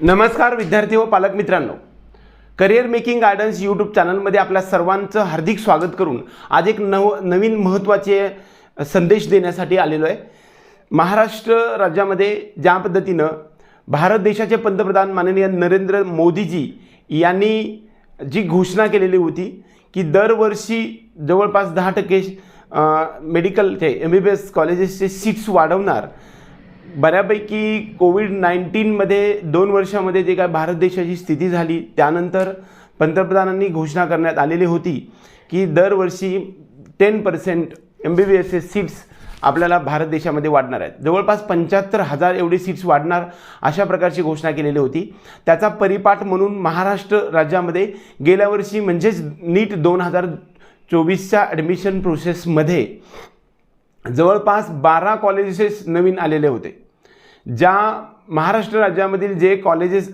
नमस्कार विद्यार्थी व पालक मित्रांनो. करिअर मेकिंग गार्डन्स यूट्यूब चॅनलमध्ये आपल्या सर्वांचं हार्दिक स्वागत करून आज एक नव नवीन महत्त्वाचे संदेश देण्यासाठी आलेलो आहे. महाराष्ट्र राज्यामध्ये ज्या पद्धतीनं भारत देशाचे पंतप्रधान माननीय नरेंद्र मोदीजी यांनी जी घोषणा केलेली होती की दरवर्षी जवळपास दहा टक्के मेडिकलचे एम बी बी एस कॉलेजेसचे सीट्स वाढवणार बऱ्यापैकी कोविड नाईन्टीनमध्ये दोन वर्षामध्ये जे काय भारत देशाची स्थिती झाली त्यानंतर पंतप्रधानांनी घोषणा करण्यात आलेली होती की दरवर्षी ten percent M B B S S seats आपल्याला भारत देशामध्ये वाढणार आहेत. जवळपास पंच्याहत्तर हजार एवढी सीट्स वाढणार अशा प्रकारची घोषणा केलेली होती. त्याचा परिपाठ म्हणून महाराष्ट्र राज्यामध्ये गेल्या वर्षी म्हणजेच नीट दोन हजार चोवीसच्या ॲडमिशन प्रोसेसमध्ये जवळपास बारा कॉलेजेस नवीन आलेले होते. ज्या महाराष्ट्र राज्यामधील जे कॉलेजेस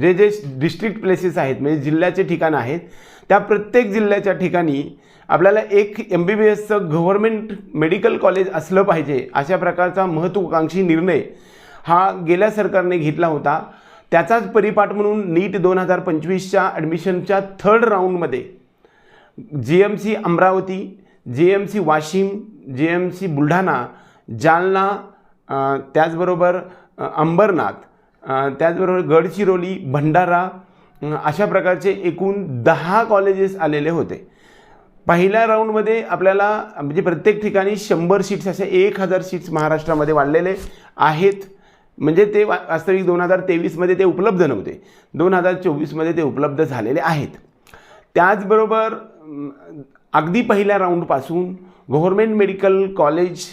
जे जे डिस्ट्रिक्ट प्लेसेस आहेत म्हणजे जिल्ह्याचे ठिकाणं आहेत त्या प्रत्येक जिल्ह्याच्या ठिकाणी आपल्याला एक एम बी बी एसचं गव्हर्मेंट मेडिकल कॉलेज असलं पाहिजे अशा प्रकारचा महत्त्वाकांक्षी निर्णय हा गेल्या सरकारने घेतला होता. त्याचाच परिपाठ म्हणून नीट दोन हजार पंचवीसच्या ॲडमिशनच्या थर्ड राऊंडमध्ये जी एम सी अमरावती जे एम सी वाशिम जे एम सी बुलढाणा जालना त्याचबरोबर अंबरनाथ त्याचबरोबर गडचिरोली भंडारा अशा प्रकारचे एकूण दहा कॉलेजेस आलेले होते. पहिल्या राऊंडमध्ये आपल्याला म्हणजे प्रत्येक ठिकाणी शंभर सीट्स असे एक हजार सीट्स महाराष्ट्रामध्ये वाढलेले आहेत. म्हणजे ते वा वास्तविक दोन हजार तेवीसमध्ये ते उपलब्ध नव्हते. दोन हजार चोवीसमध्ये ते उपलब्ध झालेले आहेत. त्याचबरोबर अगदी पहिल्या राऊंडपासून गव्हर्मेंट मेडिकल कॉलेज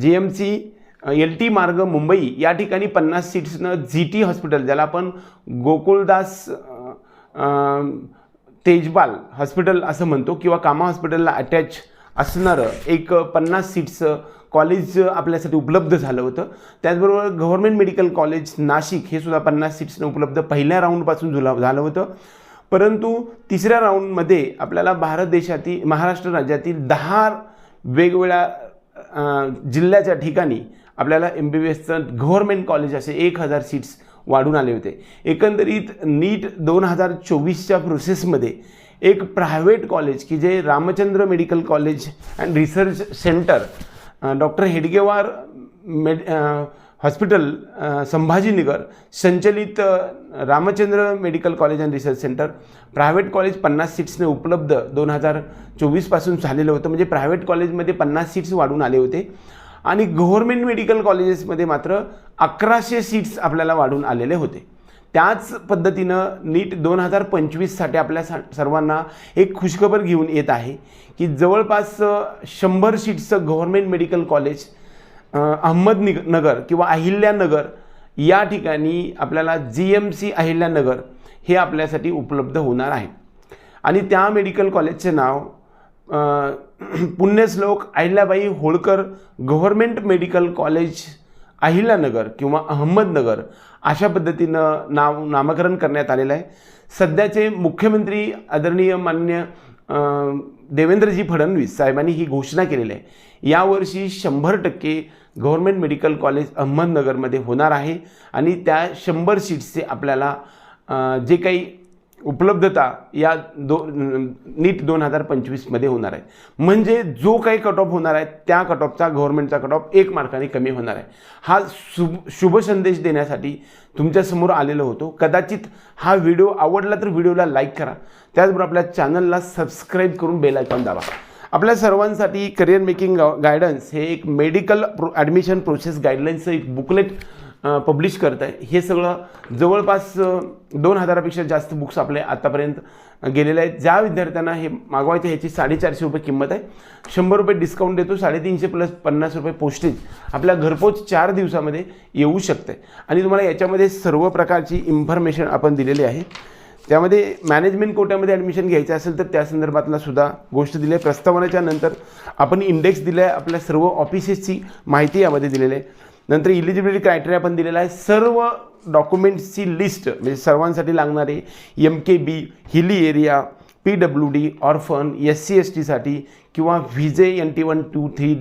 जे एम सी एल टी मार्ग मुंबई या ठिकाणी पन्नास सीट्सनं जी टी हॉस्पिटल ज्याला आपण गोकुळदास तेजबाल तेजपाल हॉस्पिटल असं म्हणतो किंवा कामा हॉस्पिटलला अटॅच असणारं एक पन्नास सीट्सचं कॉलेज आपल्यासाठी उपलब्ध झालं होतं. त्याचबरोबर गव्हर्मेंट मेडिकल कॉलेज नाशिक हे सुद्धा पन्नास सीट्सनं उपलब्ध पहिल्या राऊंडपासून झुला झालं होतं. परंतु तिसऱ्या राऊंडमध्ये आपल्याला भारत देशातील महाराष्ट्र राज्यातील दहा वेगवेगळ्या जिल्ह्याच्या ठिकाणी आपल्याला एम बी बी एसचं गव्हर्मेंट कॉलेज असे एक हजार सीट्स वाढून आले होते. एकंदरीत नीट दोन हजार चोवीसच्या प्रोसेसमध्ये एक प्रायव्हेट कॉलेज की जे Ramchandra medical college and research centre doctor Hedgewar med hospital Sambhajinagar संचलित Ramchandra medical college and research centre private college पन्नास सीट्सने उपलब्ध दोन हजार चोवीसपासून झालेलं होतं. म्हणजे प्रायव्हेट कॉलेजमध्ये पन्नास सीट्स वाढून आले होते. आणि गव्हर्मेंट मेडिकल कॉलेजेसमध्ये मात्र अकराशे सीट्स आपल्याला वाढून आलेले होते. त्याच पद्धतीनं नीट दोन हजार पंचवीससाठी आपल्या सा सर्वांना एक खुशखबर घेऊन येत आहे की जवळपास शंभर सीट्सचं गव्हर्मेंट मेडिकल कॉलेज अहमदनिग नगर किंवा अहिल्यानगर या ठिकाणी आपल्याला जी एम सी अहिल्यानगर हे आपल्यासाठी उपलब्ध होणार आहे. आणि त्या मेडिकल कॉलेजचे नाव Punyashlok Ahilyabai Holkar government medical college Ahilyanagar किंवा अहमदनगर अशा पद्धतीनं नाव नामकरण करण्यात आलेलं आहे. सध्याचे मुख्यमंत्री आदरणीय मान्य देवेंद्रजी फडणवीस साहेबांनी ही घोषणा केलेली आहे. यावर्षी शंभर टक्के गव्हर्मेंट मेडिकल कॉलेज अहमदनगरमध्ये होणार आहे आणि त्या शंभर सीट्सचे आपल्याला जे काही उपलब्धता या दो नीट दोन हजार पंचवीसमध्ये होणार आहे. म्हणजे जो काही कट ऑफ होणार आहे त्या कट ऑफचा गव्हर्नमेंटचा कट ऑफ एक मार्काने कमी होणार आहे. हा शुभ शुभ संदेश देण्यासाठी तुमच्यासमोर आलेलो होतो. कदाचित हा व्हिडिओ आवडला तर व्हिडिओला लाईक करा. त्याचबरोबर आपल्या चॅनलला सबस्क्राईब करून बेल आयकॉन दाबा. आपल्या सर्वांसाठी करिअर मेकिंग गायडन्स हे एक मेडिकल प्रो ॲडमिशन प्रोसेस गाईडलाईन्सचं एक बुकलेट पब्लिश करत आहे. हे सगळं जवळपास दोन हजारापेक्षा जास्त बुक्स आपले आतापर्यंत गेलेले आहेत. ज्या विद्यार्थ्यांना हे मागवायचे ह्याची साडेचारशे रुपये किंमत आहे. शंभर रुपये डिस्काउंट देतो साडेतीनशे प्लस पन्नास रुपये पोस्टेज आपल्या घरपोच चार दिवसामध्ये येऊ शकते आणि तुम्हाला याच्यामध्ये सर्व प्रकारची इन्फॉर्मेशन आपण दिलेली आहे. त्यामध्ये मॅनेजमेंट कोट्यामध्ये ॲडमिशन घ्यायचं असेल तर त्या संदर्भातला सुद्धा गोष्ट दिली आहे. प्रस्तावनाच्या नंतर आपण इंडेक्स दिला आहे. आपल्या सर्व ऑफिसेसची माहिती यामध्ये दिलेली आहे. नंतर इलिजिबिलिटी क्रायटेरिया पण दिलेला आहे सर्व डॉक्युमेंट्सची लिस्ट म्हणजे सर्वांसाठी लागणारे M K B hilly area P W D orphan S C S टीसाठी किंवा VJ N T one two three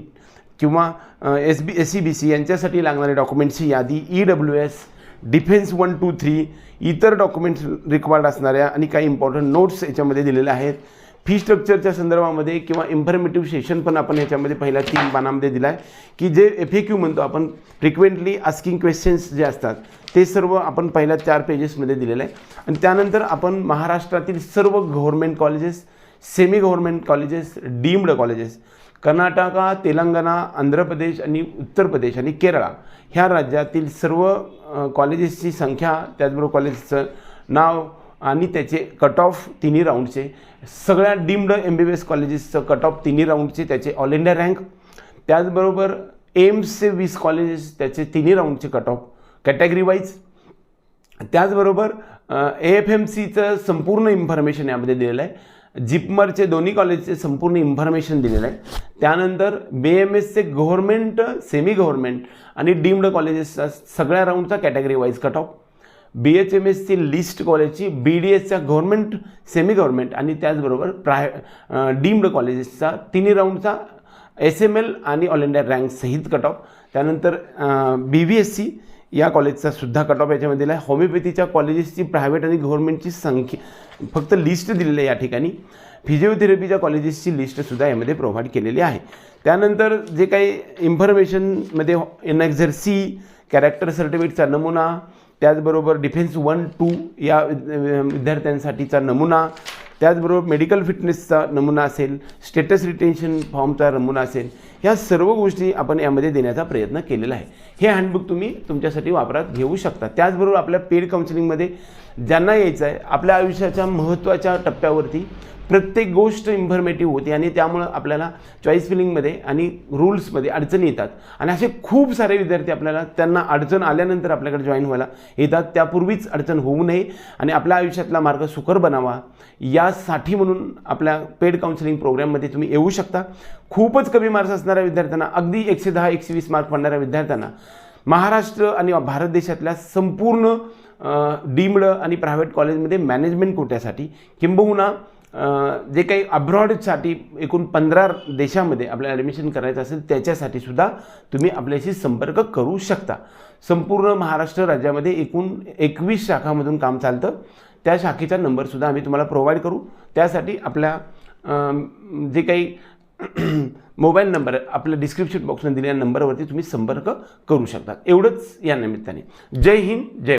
किंवा S B S C B C यांच्यासाठी लागणारे डॉक्युमेंट्सची यादी E W S defence one two three इतर documents required असणाऱ्या आणि काही इम्पॉर्टंट नोट्स याच्यामध्ये दिलेल्या आहेत. फी स्ट्रक्चरच्या संदर्भामध्ये किंवा इन्फॉर्मेटिव्ह सेशन पण आपण याच्यामध्ये पहिल्या तीन पानामध्ये दिला आहे की जे एफ ए क्यू म्हणतो आपण फ्रिक्वेंटली आस्किंग क्वेश्चन्स जे असतात ते सर्व आपण पहिल्या चार पेजेसमध्ये दिलेलं आहे. आणि त्यानंतर आपण महाराष्ट्रातील सर्व government colleges semi government colleges deemed colleges Karnataka Telangana Andhra Pradesh आणि उत्तर प्रदेश आणि केरळा ह्या राज्यातील सर्व कॉलेजेसची संख्या त्याचबरोबर कॉलेजचं नाव आणि त्याचे कट ऑफ तिन्ही राऊंडचे सगळ्या deemed M B B S कॉलेजेसचं cut off तिन्ही राऊंडचे त्याचे ऑल इंडिया रँक त्याचबरोबर एम्सचे वीस कॉलेजेस त्याचे तिन्ही राऊंडचे कट ऑफ कॅटेगरी वाईज त्याचबरोबर ए एफ एम सीचं संपूर्ण इन्फॉर्मेशन यामध्ये दिलेलं आहे. जिपमरचे दोन्ही कॉलेजचे संपूर्ण इन्फॉर्मेशन दिलेलं आहे. त्यानंतर बी एम एसचे गव्हर्मेंट सेमी गव्हर्मेंट आणि डीम्ड कॉलेजेसचा सगळ्या राऊंडचा category wise cut off B H M एसची लिस्ट कॉलेजची बी डी एसच्या गव्हर्मेंट सेमी गव्हर्मेंट आणि त्याचबरोबर प्राय डीम्ड कॉलेजेसचा तिन्ही राऊंडचा एस एम एल आणि ऑल इंडिया रँक सहित कट ऑफ त्यानंतर बी व्ही एस सी या कॉलेजचा सुद्धा कट ऑफ याच्यामध्ये दिला आहे होमिओपॅथीच्या कॉलेजेसची प्रायव्हेट आणि गव्हर्नमेंटची संख्या फक्त लिस्ट दिलेली आहे या ठिकाणी. फिजिओथेरपीच्या कॉलेजेसची लिस्टसुद्धा यामध्ये प्रोव्हाइड केलेली आहे. त्यानंतर जे काही इन्फॉर्मेशनमध्ये एन एक्झर सी कॅरेक्टर सर्टिफिकेटचा नमुना त्याचबरोबर डिफेन्स वन टू या विद्यार्थ्यांसाठीचा नमुना त्याचबरोबर मेडिकल फिटनेसचा नमुना असेल स्टेटस रिटेन्शन फॉर्मचा नमुना असेल ह्या सर्व गोष्टी आपण यामध्ये देण्याचा प्रयत्न केलेला आहे. हे हँडबुक तुम्ही तुमच्यासाठी वापरात घेऊ शकता. त्याचबरोबर आपल्या पेड काउन्सिलिंगमध्ये ज्यांना यायचं आहे आपल्या आयुष्याच्या महत्त्वाच्या टप्प्यावरती प्रत्येक गोष्ट इन्फॉर्मेटिव्ह होती आणि त्यामुळं आपल्याला चॉईस फिलिंगमध्ये आणि रूल्समध्ये अडचणी येतात. आणि असे खूप सारे विद्यार्थी आपल्याला त्यांना अडचण आल्यानंतर आपल्याकडे जॉईन व्हायला येतात. त्यापूर्वीच अडचण होऊ नये आणि आपल्या आयुष्यातला मार्ग सुकर बनावा. यासाठी म्हणून आपल्या पेड काउन्सिलिंग प्रोग्राममध्ये तुम्ही येऊ शकता. खूपच कमी मार्क्स असणाऱ्या विद्यार्थ्यांना अगदी एकशे दहा एकशे वीस मार्क पडणाऱ्या विद्यार्थ्यांना महाराष्ट्र आणि भारत देशातल्या संपूर्ण डीम्ड आणि प्रायव्हेट कॉलेजमध्ये मॅनेजमेंट कोट्यासाठी किंबहुना जे काही अब्रॉडसाठी एकूण पंधरा देशामध्ये आपल्याला ॲडमिशन करायचं असेल त्याच्यासाठी सुद्धा तुम्ही आपल्याशी संपर्क करू शकता. संपूर्ण महाराष्ट्र राज्यामध्ये एकूण एकवीस शाखामधून काम चालतं. त्या शाखेचा नंबरसुद्धा आम्ही तुम्हाला प्रोव्हाइड करू. त्यासाठी आपल्या जे काही मोबाईल नंबर आपल्या डिस्क्रिप्शन बॉक्समध्ये दिलेल्या नंबरवरती तुम्ही संपर्क करू शकता. एवढंच या निमित्ताने. जय हिंद जय